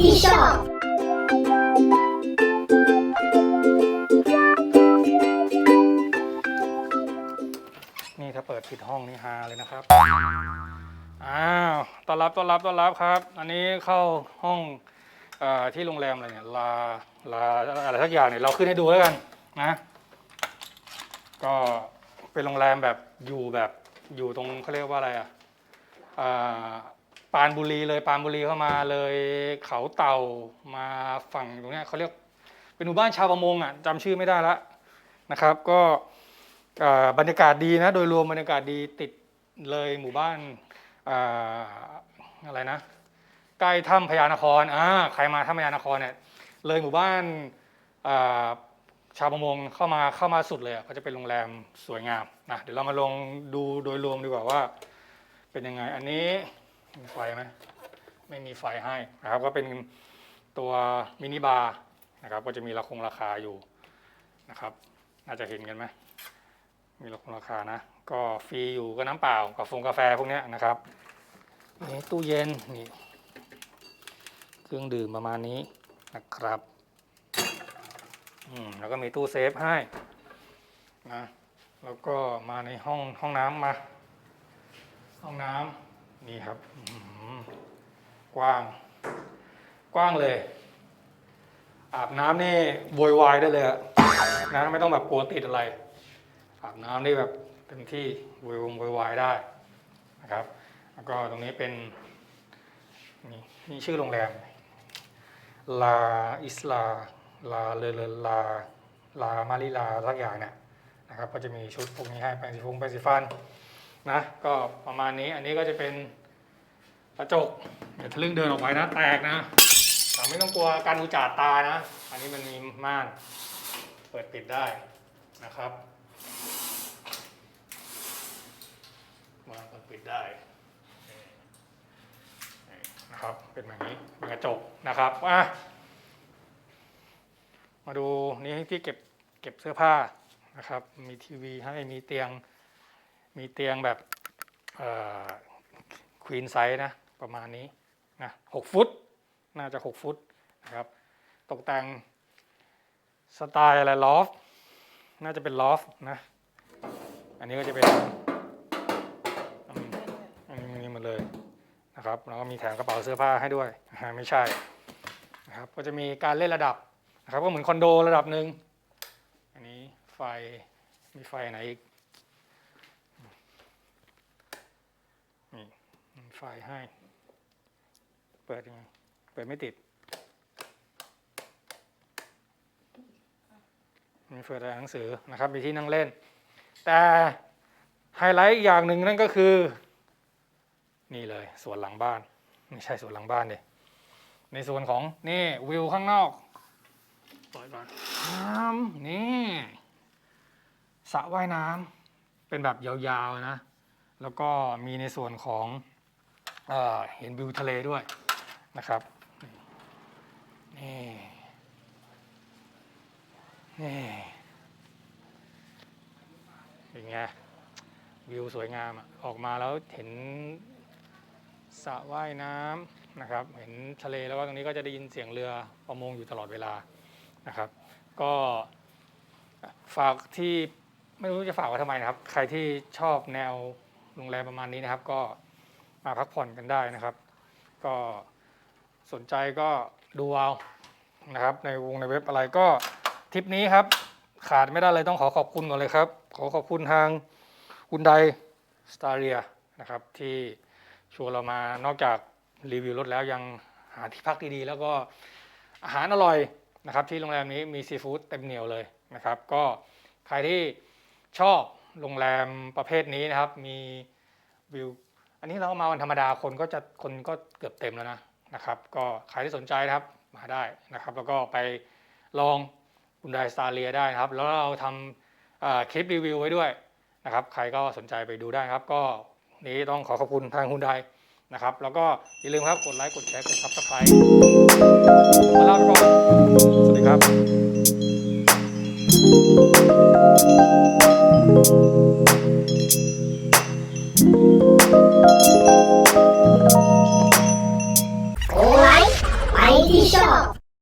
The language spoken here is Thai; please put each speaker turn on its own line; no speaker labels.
ที่ชอบ
นี่ถ้าเปิดผิดห้องนี่ฮาเลยนะครับ อ้าว ต้อนรับ ต้อนรับ ต้อนรับครับ อันนี้เข้าห้องออที่โรงแรมอะไรเนี่ย ลา ลาอะไรสักอย่างเนี่ย เราขึ้นให้ดูแล้วกันนะ ก็เป็นโรงแรมแบบอยู่แบบอยู่ตรงเขาเรียกว่าอะไรอะอ่า ปานบุรีเลยปานบุรีเข้ามาเลยเขาเต่ามาฝั่งตรงนี้เขาเรียกเป็นหมู่บ้านชาวประมงอะจำชื่อไม่ได้ละนะครับ ก็บรรยากาศดีนะโดยรวมบรรยากาศดีติดเลยหมู่บ้านอะไรนะใกล้ถ้ำพญานครอ่าใครมาถ้ำพญานครเนี่ยเลยหมู่บ้านชาวประมงเข้ามาเข้ามาสุดเลยก็จะเป็นโรงแรมสวยงามนะเดี๋ยวเรามาลองดูโดยรวมดีกว่าว่า เป็นยังไงอันนี้ มีไฟไหมไม่มีไฟให้นะครับ ก็เป็นตัวมินิบาร์นะครับ ก็จะมีราคงราคาอยู่นะครับ น่าจะเห็นกันไหมมีราคงราคานะ ก็ฟรีอยู่ก็น้ำเปล่ากับฟงกาแฟพวกเนี้ยนะครับนี่ตู้เย็นนี่เครื่องดื่มประมาณนี้นะครับอืมแล้วก็มีตู้เซฟให้นะแล้วก็มาในห้องห้องน้ำมา ห้องน้ำ นี่ครับกว้าง กว้างเลย อาบน้ำนี่โวยวายได้เลยนะไม่ต้องแบบกลัวติดอะไร อาบน้ำนี่แบบเต็มที่โวยวงโวยวายได้นะครับ แล้วก็ตรงนี้เป็นนี่นี่ชื่อโรงแรมลาอิสลาลาเลเลลาลามาริลาสักอย่างเนี่ยนะครับ ก็จะมีชุดพวกนี้ให้แปรงสีฟงแปรงสีฟัน นะก็ประมาณนี้อันนี้ก็จะเป็นกระจกอย่าทะลึ่งเดินออกไปนะ แตกนะแต่ไม่ต้องกลัวการอุจจาตานะ อันนี้มันมีม่านเปิดปิดได้นะครับม่านเปิดปิดได้นะครับเป็นแบบนี้เป็นกระจกนะครับอะมาดูนี่ที่เก็บเก็บเสื้อผ้านะครับ มีทีวีให้มีเตียง มีเตียงแบบควีนไซส์นะประมาณนี้นะหกฟุต น่าจะหกฟุตนะครับตกแต่งสไตล์อะไรลอฟน่าจะเป็นลอฟนะอันนี้ก็จะเป็นอันนี้อันนี้หมดเลยนะครับแล้วก็มีแถมกระเป๋าเสื้อผ้าให้ด้วยไม่ใช่นะครับก็จะมีการเล่นระดับนะครับก็เหมือนคอนโดระดับหนึ่งอันนี้ไฟมีไฟไหนอีกนี่มี ไฟให้ เปิดยังไง เปิดไม่ติดมีเปิดอ่านหนังสือนะครับ มีที่นั่งเล่น แต่ไฮไลท์อีกอย่างหนึ่งนั่นก็คือ นี่เลยสวนหลังบ้าน ไม่ใช่สวนหลังบ้านดิในส่วนของนี่วิวข้างนอกปล่อยก่อนน้ำนี่สระว่ายน้ำเป็นแบบยาวๆนะ แล้วก็มีในส่วนของ เห็นวิวทะเลด้วยนะครับนี่นี่เป็นไงวิวสวยงามอะออกมาแล้วเห็นสระว่ายน้ำนะครับ เห็นทะเลแล้วก็ตรงนี้ก็จะได้ยินเสียงเรือประมงอยู่ตลอดเวลานะครับ ก็ฝากที่ไม่รู้จะฝากไว้ทำไมนะครับ ใครที่ชอบแนวโรงแรมประมาณนี้นะครับ ก็ มาพักผ่อนกันได้นะครับ ก็สนใจก็ดูเอานะครับ ในวงในเว็บอะไรก็ทริปนี้ครับ ขาดไม่ได้เลยต้องขอขอบคุณก่อนเลยครับ ขอขอบคุณทางคุณไดสตาเรียนะครับ ที่ชวนเรามานอกจากรีวิวรถแล้วยังหาที่พักดีๆ แล้วก็อาหารอร่อยนะครับ ที่โรงแรมนี้มีซีฟู้ดเต็มเหนียวเลยนะครับ ก็ใครที่ชอบโรงแรมประเภทนี้นะครับ มีวิว อันนี้เรามาวันธรรมดาคนก็จะคนก็เกือบเต็มแล้วนะนะครับก็ใครที่สนใจนะครับมาได้นะครับ แล้วก็ไปลองคุณไดสตาเรียได้นะครับ แล้วเราทำคลิปรีวิวไว้ด้วยนะครับ ใครก็สนใจไปดูได้ครับ ก็นี้ต้องขอขอบคุณทางคุณไดนะครับ แล้วก็อย่าลืมครับกดไลค์กดแชร์กดซับสไครต์มาลาไปก่อนสวัสดีครับ
โอ้